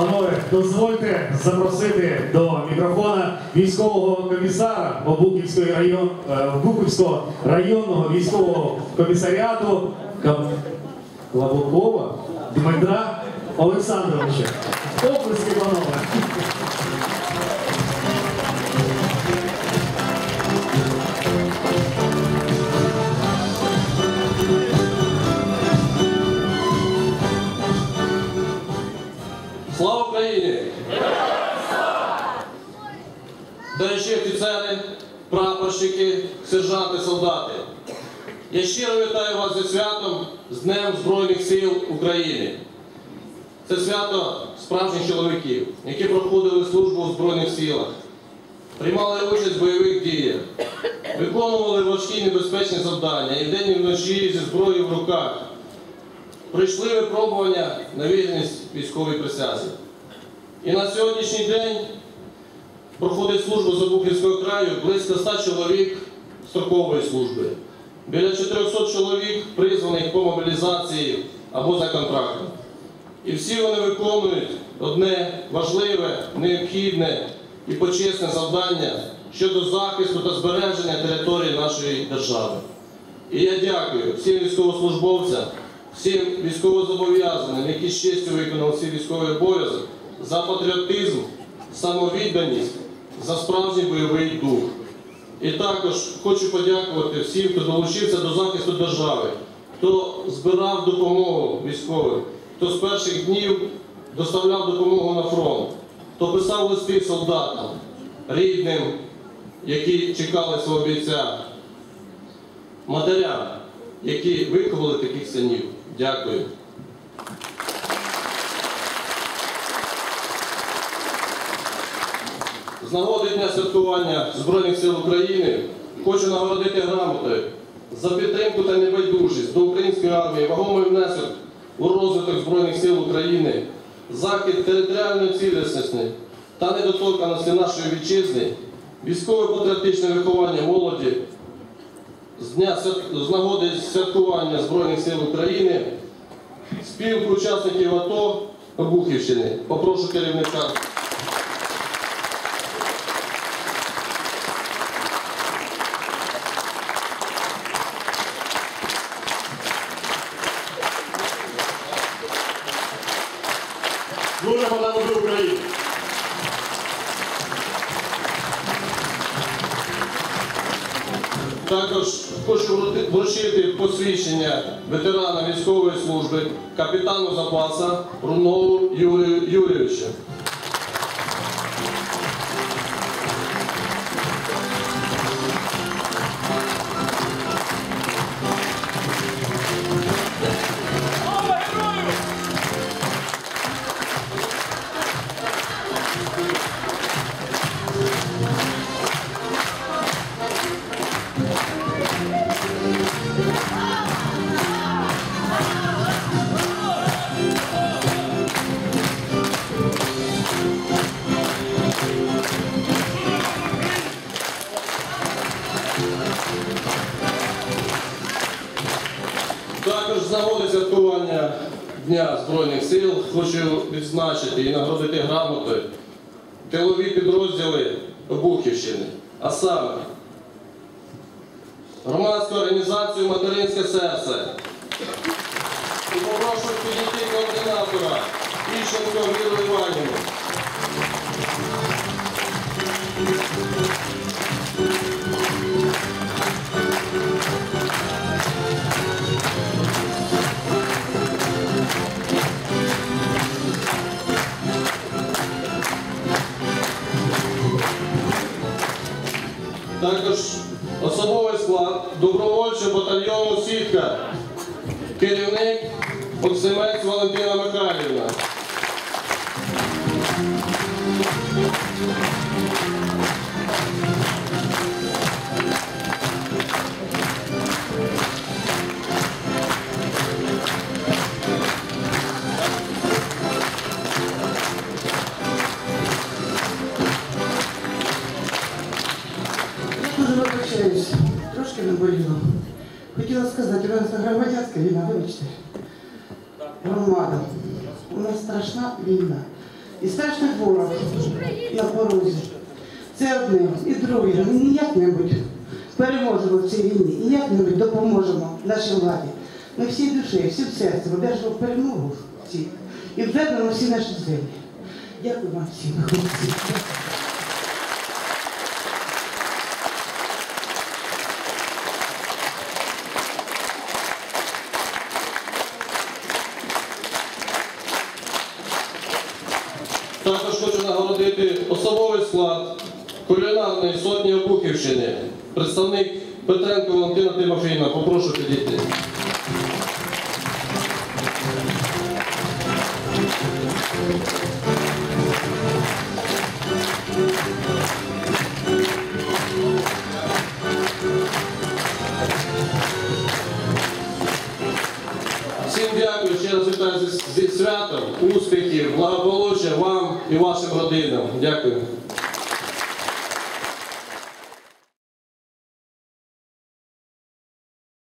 Панове, дозвольте запросити до мікрофона військового комісара район, Буківського районного військового комісаріату Лабукова Дмитра Олександровича. Оплески, панове. Дорожі офіцери, прапорщики, сержанти, солдати. Я щиро вітаю вас зі святом з Днем Збройних сил України. Це свято справжніх чоловіків, які проходили службу у Збройних силах, приймали участь в бойових діях, виконували важкі небезпечні завдання і вдень і вночі зі зброєю в руках пройшли випробування на вірність військовій присязі. І на сьогоднішній день проходить службу з Обухівського краю близько 100 чоловік строкової служби. Біля 400 чоловік призваних по мобілізації або за контрактом. І всі вони виконують одне важливе, необхідне і почесне завдання щодо захисту та збереження території нашої держави. І я дякую всім військовослужбовцям, всім військовозобов'язаним, які з честю виконали свій військовий обов'язок, за патріотизм, самовідданість, за справжній бойовий дух. І також хочу подякувати всім, хто долучився до захисту держави, хто збирав допомогу військовим, хто з перших днів доставляв допомогу на фронт, хто писав листи солдатам, рідним, які чекали свого бійця, матерям, які виховали таких синів. Дякую. З нагоди Дня святкування Збройних сил України хочу нагородити грамотою за підтримку та небайдужість до української армії, вагомий внесок у розвиток Збройних сил України, захід територіальної цілісності та недоторканості нашої вітчизни, військово-патріотичне виховання молоді, з, дня, з нагоди святкування Збройних сил України, спілку учасників АТО Обухівщини. Попрошу керівника. Також хочу вручити посвідчення ветерана військової служби капітану запаса Рунову Юрію Юрійовичу. Також з нагоди святкування Дня Збройних сил хочу відзначити і нагородити грамотою тилові підрозділи Обухівщини, а саме громадську організацію Материнське серце. І попрошу підійти координатора Іщенко Віру Іванівну. Також особовий склад добровольчого батальйону Сітка, керівник Максимець вибачаюсь, трошки наболіло. Хотіла сказати, у нас громадянська війна, вибачте. Громада. У нас страшна війна. і страшний ворог на порозі. Це одне. І друге, ми ніяк-небудь переможемо в цій війні, і як-небудь допоможемо нашій владі. Ми всій душі, всім серцем одержимо перемогу в і ввернемо всі наші землі. Дякую вам всім, хлопці. Також хочу нагородити особовий склад кулінарної сотні Обухівщини. Представник Петренко Валентина Тимофійна. попрошу підійти. Всім зі святом, успіхів, благополуччя вам і вашим родинам. Дякую.